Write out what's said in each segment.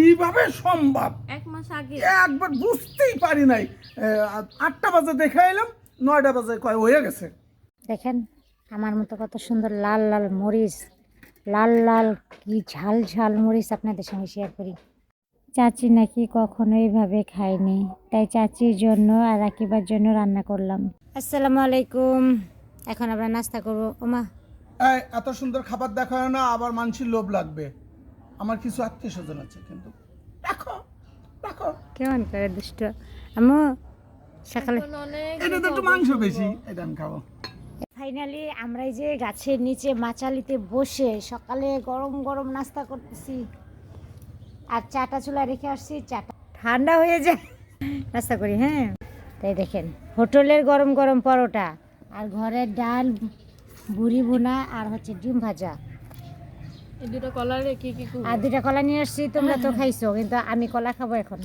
কীভাবে সম্ভব? এক মাস আগে। একবার বুঝতেই পারি নাই। আটটা বাজে দেখে এলাম নয়টা বাজে কয় হয়ে গেছে। দেখেন আমার মতো কত সুন্দর লাল লাল মরিচ লাল লাল কি ঝাল ঝাল মরিচ আপনাদের সঙ্গে শেয়ার করি। চাচি নাকি কখনো এইভাবে খায়নি তাই চাচির জন্য আর রাকিবার জন্য রান্না করলাম। আসসালামু আলাইকুম। এখন আমরা নাস্তা করব। ওমা। এই, এত সুন্দর খাবার দেখা না আবার মানুষের লোভ লাগবে। আমার কিছু আত্মীয় স্বজন আছে কিন্তু রাখো রাখো। কেমন করে দুষ্ট? সকালে এটা তো একটু মাংস বেশি এটা আমি খাব ফাইনালি আমরা এই যে গাছের নিচে মাচালিতে বসে সকালে গরম গরম নাস্তা করতেছি। আর চাটা চুলা রেখে আসছি চাটা ঠান্ডা হয়ে যায়। নাস্তা করি হ্যাঁ? তাই দেখেন হোটেলের গরম গরম পরোটা আর ঘরের ডাল বুড়ি বোনা আর হচ্ছে ডিম ভাজা। এই দুটো কলারে কি কি আর দুটা কলা নিয়ে আসছি তোমরা তো খাইছো কিন্তু আমি কলা খাব এখন।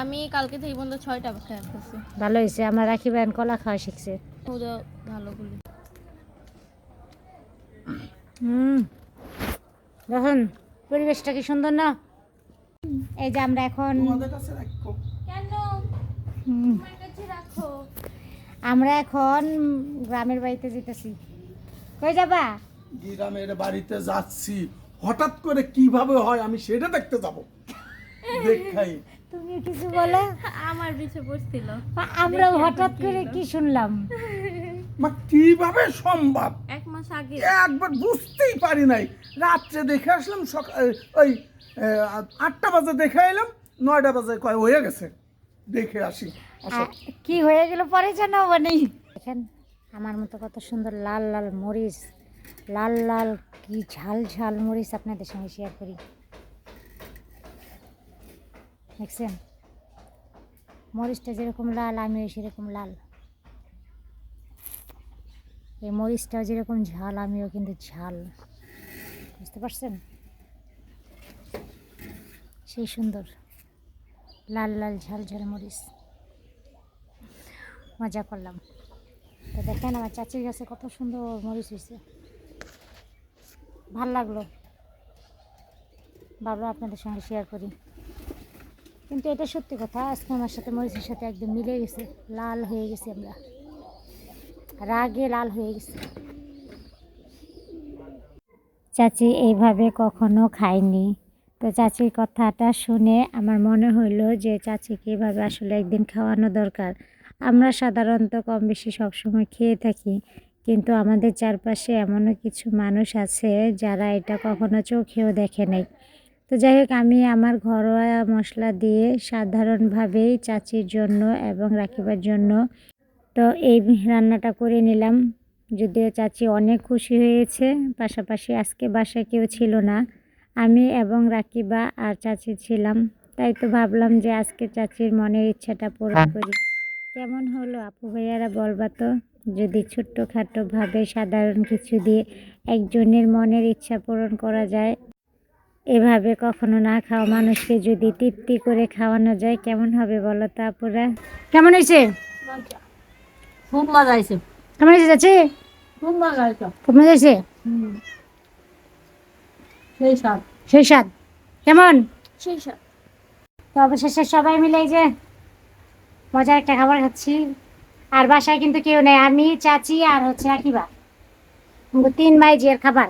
আমি কালকে থেকে বন্ধু ছয়টা খেয়ে ভালো হয়েছে আমার রাখি ভাই কলা খাওয়া শিখছে। ভালো হুম। দেখুন পরিবেশটা কি সুন্দর না? এই যে আমরা এখন আমরা এখন গ্রামের বাড়িতে যেতেছি। কই যাবা? গ্রামের বাড়িতে যাচ্ছি হঠাৎ করে কীভাবে হয় আমি সেটা দেখতে যাব। দেখাই। তুমি কিছু বলো? আমার পিছে বসছিল। আমরা হঠাৎ করে কি শুনলাম? মা কীভাবে সম্ভব? এক মাস আগে। একবার বুঝতেই পারি নাই। রাত্রে দেখে আসলাম সকাল ওই আটটা বাজে দেখে এলাম নয়টা বাজে কয় হয়ে গেছে। দেখে আসি। কি হয়ে গেল পরে জানাব নেই দেখেন আমার মতো কত সুন্দর লাল লাল মরিচ লাল লাল, কি ঝাল ঝাল মরিচ আপনাদের সঙ্গে শেয়ার করি। দেখছেন? মরিচটা যেরকম লাল, আমিও সেরকম লাল। এই মরিচটাও যেরকম ঝাল, আমিও কিন্তু ঝাল। বুঝতে পারছেন? সেই সুন্দর। লাল লাল, ঝাল ঝাল মরিচ। মজা করলাম। তো দেখেন আমার চাচির কাছে কত সুন্দর মরিচ হয়েছে ভালো লাগল। ভাবলো আপনাদের সঙ্গে শেয়ার করি। কিন্তু এটা সত্যি কথা, আজকে আমার সাথে মরিচের সাথে একদম মিলে গেছে, লাল হয়ে গেছি আমরা। রাগে লাল হয়ে গেছে। চাচি এইভাবে কখনো খাইনি তো চাচির কথাটা শুনে আমার মনে হইল যে চাচিকে এভাবে আসলে একদিন খাওয়ানো দরকার। আমরা সাধারণত কম বেশি সবসময় খেয়ে থাকি। কিন্তু আমাদের চারপাশে এমনও কিছু মানুষ আছে যারা এটা কখনো চোখেও দেখে নাই। তো যাই হোক, আমি আমার ঘরোয়া মশলা দিয়ে সাধারণভাবেই চাচির জন্য এবং রাখিবার জন্য তো এই রান্নাটা করে নিলাম। যদিও চাচি অনেক খুশি হয়েছে, পাশাপাশি আজকে বাসায় কেউ ছিল না। আমি এবং রাকিবা আর চাচি ছিলাম। তাই তো ভাবলাম যে আজকে চাচির মনের ইচ্ছাটা পূরণ করি। কেমন হলো আপু ভাইয়ারা বলবা তো? যদি ছোট্টখাটোভাবে সাধারণ কিছু দিয়ে একজনের মনের ইচ্ছা পূরণ করা যায় এভাবে কখনো না খাওয়া মানুষকে যদি তৃপ্তি করে খাওয়ানো যায় কেমন হবে বলো তো আপুরা? কেমন হয়েছে? খুব মজা হয়েছে। কেমন হয়েছে চাচি? খুব মজা হয়েছে। খুব মজা হয়েছে? সেই সব সেই স্বাদ। কেমন? সেই সব তো অবশেষে সবাই মিলে এই যে মজার একটা খাবার খাচ্ছি। আর বাসায় কিন্তু কেউ নেই। আমি চাচি আর হচ্ছে রাকিবা তিন ভাই জের খাবার।